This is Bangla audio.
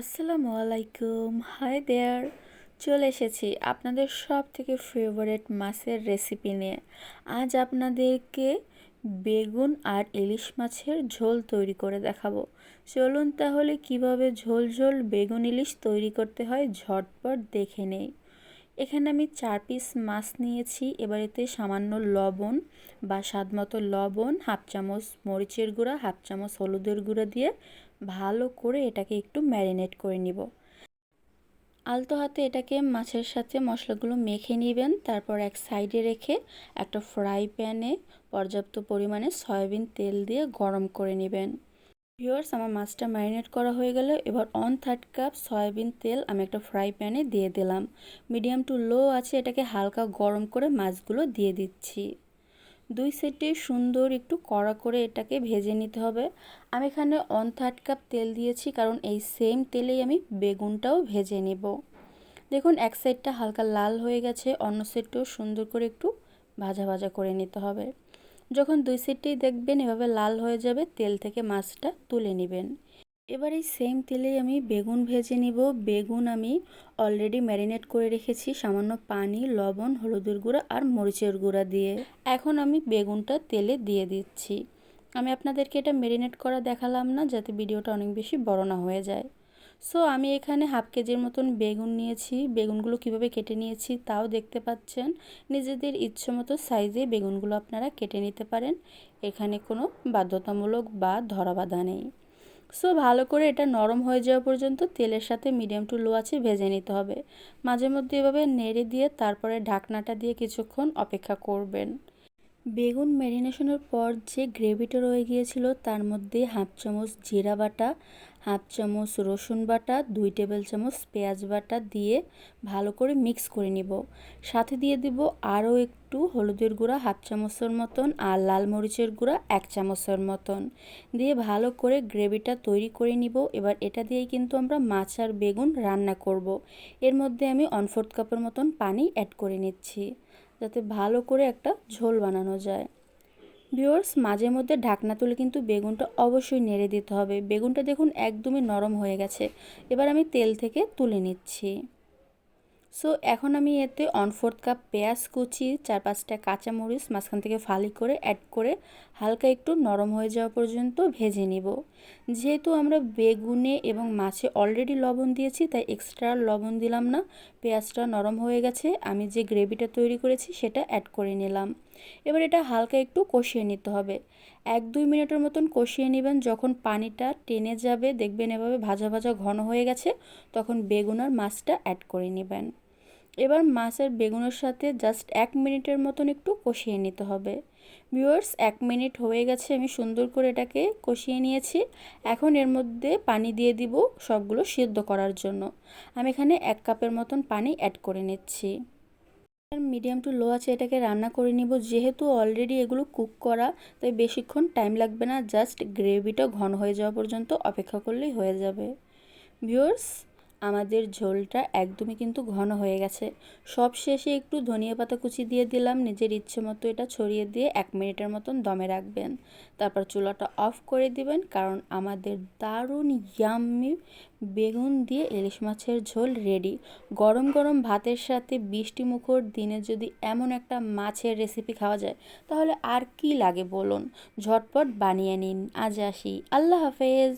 আসসালামু আলাইকুম। হাই দেয়ার চলে এসেছি আপনাদের সব থেকে ফেভারেট মাছের রেসিপি নিয়ে। আজ আপনাদেরকে বেগুন আর ইলিশ মাছের ঝোল তৈরি করে দেখাবো। চলুন তাহলে কীভাবে ঝোল ঝোল বেগুন ইলিশ তৈরি করতে হয় ঝটপট দেখে নেই। এখানে আমি চার পিস মাছ নিয়েছি। এবার এতে সামান্য লবণ বা স্বাদ মতো লবণ, হাফ চামচ মরিচের গুঁড়া, হাফ চামচ হলুদের গুঁড়া দিয়ে ভালো করে এটাকে একটু ম্যারিনেট করে নিব। আলতো হাতে এটাকে মাছের সাথে মশলাগুলো মেখে নেবেন। তারপর এক সাইডে রেখে একটা ফ্রাই প্যানে পর্যাপ্ত পরিমাণে সয়াবিন তেল দিয়ে গরম করে নেবেন। ভিওয়ার্স আমার মাছটা ম্যারিনেট করা হয়ে গেলে। এবার অন থার্ড কাপ সয়াবিন তেল আমি একটা ফ্রাই প্যানে দিয়ে দিলাম। মিডিয়াম টু লো আছে, এটাকে হালকা গরম করে মাছগুলো দিয়ে দিচ্ছি। দুই সেটে সুন্দর একটু কড়া করে এটাকে ভেজে নিতে হবে। আমি এখানে অন থার্ড কাপ তেল দিয়েছি, কারণ এই সেম তেলেই আমি বেগুনটাও ভেজে নেব। দেখুন, এক সাইডটা হালকা লাল হয়ে গেছে, অন্য সাইডটাও সুন্দর করে একটু ভাজা ভাজা করে নিতে হবে। যখন দুই সাইডটাই দেখবেন, এভাবে লাল হয়ে যাবে, তেল থেকে মাছটা তুলে নেবেন। এবার এই সেম তেলেই আমি বেগুন ভেজে নিব। বেগুন আমি অলরেডি ম্যারিনেট করে রেখেছি, সামান্য পানি, লবণ, হলুদের গুঁড়া আর মরিচের গুঁড়া দিয়ে। এখন আমি বেগুনটা তেলে দিয়ে দিচ্ছি। আমি আপনাদেরকে এটা ম্যারিনেট করা দেখালাম না, যাতে ভিডিওটা অনেক বেশি বড় না হয়ে যায়। সো আমি এখানে হাফ কেজির মতন বেগুন নিয়েছি। বেগুনগুলো কীভাবে কেটে নিয়েছি তাও দেখতে পাচ্ছেন। নিজেদের ইচ্ছে মতো সাইজে বেগুনগুলো আপনারা কেটে নিতে পারেন। এখানে কোনো বাধ্যতামূলক বা ধরা বাঁধা নেই। সো ভালো করে এটা নরম হয়ে যাওয়া পর্যন্ত তেলের সাথে মিডিয়াম টু লো আছে ভেজে নিতে হবে। মাঝে মধ্যে এভাবে নেড়ে দিয়ে তারপরে ঢাকনাটা দিয়ে কিছুক্ষণ অপেক্ষা করবেন। বেগুন ম্যারিনেশনের পর যে গ্রেভিটা রয়ে গিয়েছিল, তার মধ্যে হাফ চামচ জিরা বাটা, হাফ চামচ রসুন বাটা, দুই টেবিল চামচ পেঁয়াজ বাটা দিয়ে ভালো করে মিক্স করে নিব। সাথে দিয়ে দিব আরও একটু হলুদের গুঁড়া, হাফ চামচের মতন, আর লাল মরিচের গুঁড়া, এক চামচের মতন। দিয়ে ভালো করে গ্রেভিটা তৈরি করে নিব। এবার এটা দিয়েই কিন্তু আমরা মাছ আর বেগুন রান্না করব। এর মধ্যে আমি ওয়ান ফোর্থ কাপের মতন পানি অ্যাড করে নিচ্ছি। যাতে ভালো করে একটা ঝোল বানানো যায়। ভিওর্স মাঝে মধ্যে ঢাকনা তুলে কিন্তু বেগুনটা অবশ্যই নেড়ে দিতে হবে। বেগুনটা দেখুন একদমই নরম হয়ে গেছে। এবার আমি তেল থেকে তুলে নিচ্ছি। সো এখন আমি এতে ওয়ান ফোর্থ কাপ পেঁয়াজ কুচি, চার পাঁচটা কাঁচামরিচ মাঝখান থেকে ফালি করে অ্যাড করে হালকা একটু নরম হয়ে যাওয়া পর্যন্ত ভেজে নিব। যেহেতু আমরা বেগুনে এবং মাছে অলরেডি লবণ দিয়েছি, তাই এক্সট্রা লবণ দিলাম না, পেঁয়াজটা নরম হয়ে গেছে, আমি যে গ্রেভিটা তৈরি করেছি সেটা অ্যাড করে নিলাম। এবার এটা হালকা একটু কষিয়ে নিতে হবে। এক দুই মিনিটের মতন কষিয়ে নেবেন। যখন পানিটা টেনে যাবে, দেখবেন এভাবে ভাজা ভাজা ঘন হয়ে গেছে, তখন বেগুন আর মাছটা অ্যাড করে নেবেন। এবার মাছের বেগুনের সাথে জাস্ট এক মিনিটের মতন একটু কষিয়ে নিতে হবে। ভিউয়ার্স এক মিনিট হয়ে গেছে, আমি সুন্দর করে এটাকে কষিয়ে নিয়েছি। এখন এর মধ্যে পানি দিয়ে দিব সবগুলো সিদ্ধ করার জন্য। আমি এখানে এক কাপের মতন পানি অ্যাড করে নিচ্ছি। মিডিয়াম টু লো আছে, এটাকে রান্না করে নিব। যেহেতু অলরেডি এগুলো কুক করা, তাই বেশিক্ষণ টাইম লাগবে না। জাস্ট গ্রেভিটা ঘন হয়ে যাওয়া পর্যন্ত অপেক্ষা করলেই হয়ে যাবে। ভিউয়ার্স আমাদের ঝোলটা একদমই কিন্তু ঘন হয়ে গেছে। সব শেষে একটু ধনিয়া পাতা কুচি দিয়ে দিলাম, নিজের ইচ্ছে মতো এটা ছড়িয়ে দিয়ে এক মিনিটের মতন দমে রাখবেন। তারপর চুলাটা অফ করে দিবেন, কারণ আমাদের দারুণ ইয়াম্মি বেগুন দিয়ে ইলিশ মাছের ঝোল রেডি গরম গরম ভাতের সাথে বৃষ্টি মুখর দিনে যদি এমন একটা মাছের রেসিপি খাওয়া যায়, তাহলে আর কি লাগে বলুন? ঝটপট বানিয়ে নিন। আজ আসি। আল্লাহ হাফেজ।